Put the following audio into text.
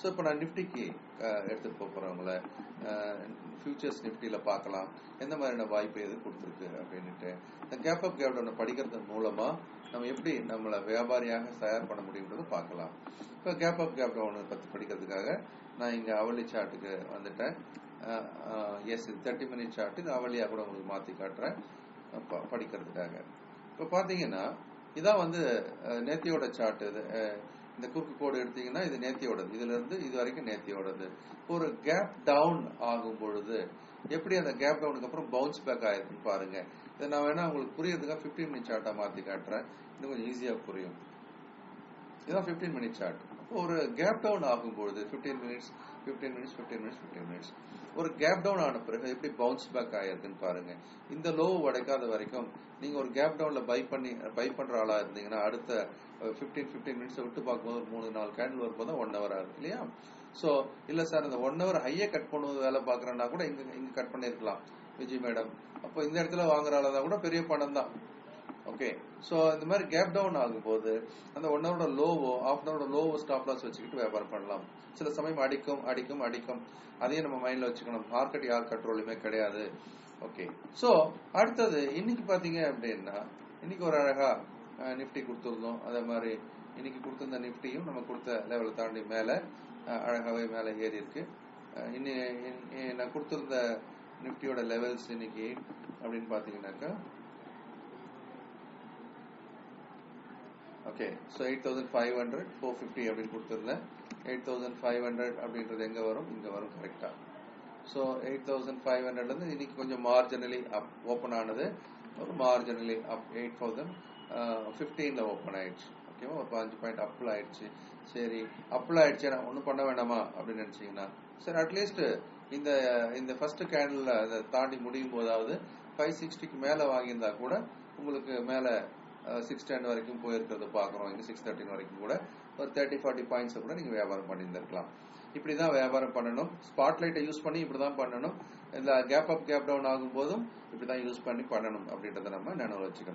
So இப்போ நான் நிஃப்டிக்கு எடுத்துகிட்டு போக போகிறவங்கள ஃபியூச்சர்ஸ் நிஃப்டியில் பார்க்கலாம். எந்த மாதிரியான வாய்ப்பு எது கொடுத்துருக்கு அப்படின்ட்டு இந்த கேப் அப் கேப் டவுனை படிக்கிறது மூலமாக நம்ம எப்படி நம்மளை வியாபாரியாக தயார் பண்ண முடியுன்றது பார்க்கலாம். இப்போ கேப் அப் கேப் டவுனை பற்றி படிக்கிறதுக்காக நான் இங்கே அவளி சார்ட்டுக்கு வந்துட்டேன். எஸ் இது தேர்ட்டி மினிட் சார்ட்டு இது அவளியாக கூட உங்களுக்கு மாற்றி காட்டுறேன். ப- படிக்கிறதுக்காக. இப்போ பார்த்தீங்கன்னா இதான் வந்து நேத்தியோட சார்ட் இது. இந்த குறுக்கு கோடு எடுத்தீங்கன்னா இது நேத்தியோடது. இதுல இருந்து இது வரைக்கும் நேத்தியோடது. ஒரு கேப் டவுன் ஆகும் பொழுது எப்படி அந்த கேப் டவுனுக்கு அப்புறம் பவுன்ஸ் பேக் ஆயிருக்குன்னு பாருங்க. இதை நான் வேணா உங்களுக்கு புரியறதுக்காக 15 மினிட் சார்ட்டா மாத்தி காட்டுறேன். இன்னும் கொஞ்சம் ஈஸியா புரியும். இதான் 15 மினிட் சார்ட் ஒரு கேப் டவுன் ஆகும்போது fifteen minutes 15 minutes 15 minutes 15 minutes ஒரு கேப் டவுன் ஆன பிறகு எப்படி பவுன்ஸ் பேக் ஆயிருதுன்னு பாருங்க. இந்த லோ உடைக்காத வரைக்கும் நீங்க ஒரு கேப் டவுன்ல பை பண்ணி பை பண்ற ஆளா இருந்தீங்கன்னா அடுத்த 15 15 மினிட்ஸ் விட்டு பார்க்கும்போது ஒரு மூணு நாலு கேண்டில் வரும்போது ஒன் ஹவர் ஆகுது இல்லையா? ஸோ இல்ல சார் இந்த ஒன் ஹவர் ஹையை கட் பண்ணுவது வேலை பாக்குறேன்னா கூட இங்க இங்க கட் பண்ணிருக்கலாம் விஜய் மேடம் அப்போ இந்த இடத்துல வாங்குற ஆளாதான் கூட பெரிய பணம் தான். ஓகே ஸோ இந்த மாதிரி கேப் டவுன் ஆகும் போது அந்த ஒன் ஹவரோட லோவோ ஆஃப் அன் ஹவரோட லோவோ ஸ்டாப் லாஸ் வச்சுக்கிட்டு வியாபாரம் பண்ணலாம். சில சமயம் அடிக்கும் அடிக்கும் அடிக்கும். அதையும் நம்ம மைண்ட்ல வச்சுக்கணும். மார்க்கெட் யார் கண்ட்ரோலுமே கிடையாது. ஓகே ஸோ அடுத்தது இன்னைக்கு பாத்தீங்க அப்படின்னா இன்னைக்கு ஒரு அழகா நிஃப்டி கொடுத்துருந்தோம். அதே மாதிரி இன்னைக்கு கொடுத்துருந்த நிஃப்டியும் நம்ம கொடுத்த லெவலை தாண்டி மேல அழகாகவே அழகாவே மேல ஏறி இருக்கு. அஹ், இன்னி நான் கொடுத்துருந்த நிஃப்டியோட லெவல்ஸ் இன்னைக்கு அப்படின்னு பாத்தீங்கன்னாக்கா okay so eight thousand five hundred four fifty அப்படின்னு கொடுத்துருந்தேன். எயிட் தௌசண்ட் ஃபைவ் ஹண்ட்ரட் அப்படின்றது எங்கே வரும்? இங்கே வரும் கரெக்டாக ஸோ எயிட் தௌசண்ட் ஃபைவ் ஹண்ட்ரட்லேருந்து இன்னைக்கு கொஞ்சம் மார்ஜினலி அப் ஓப்பன் ஆனது. ஒரு மார்ஜினலி அப் எயிட் தௌசண்ட் ஃபிஃப்டீனில் ஓப்பன் ஆயிடுச்சு. ஓகேவா ஒரு பாஞ்சு பாயிண்ட் அப்பில் ஆயிடுச்சு. சரி அப்பில் ஆயிடுச்சு. நான் ஒன்றும் பண்ண வேண்டாமா அப்படின்னு நினச்சிங்கன்னா. சரி அட்லீஸ்ட் இந்த இந்த ஃபர்ஸ்ட் கேண்டில் அதை தாண்டி முடியும் போதாவது ஃபைவ் சிக்ஸ்டிக்கு மேலே வாங்கியிருந்தா கூட உங்களுக்கு மேலே சிக்ஸ் டென் வரைக்கும் போயிருக்கிறத பார்க்குறோம். இங்கே சிக்ஸ் தேர்ட்டின் வரைக்கும் கூட. ஒரு தேர்ட்டி ஃபார்ட்டி பாயிண்ட்ஸை கூட நீங்கள் வியாபாரம் பண்ணியிருந்திருக்கலாம். இப்படி தான் வியாபாரம் பண்ணணும். ஸ்பாட்லைட்டை யூஸ் பண்ணி இப்படி தான் பண்ணணும். இந்த கேப் அப் கேப் டவுன் ஆகும்போதும் இப்படி தான் யூஸ் பண்ணி பண்ணணும் அப்படின்றத நம்ம நினைவு வச்சுக்கணும்.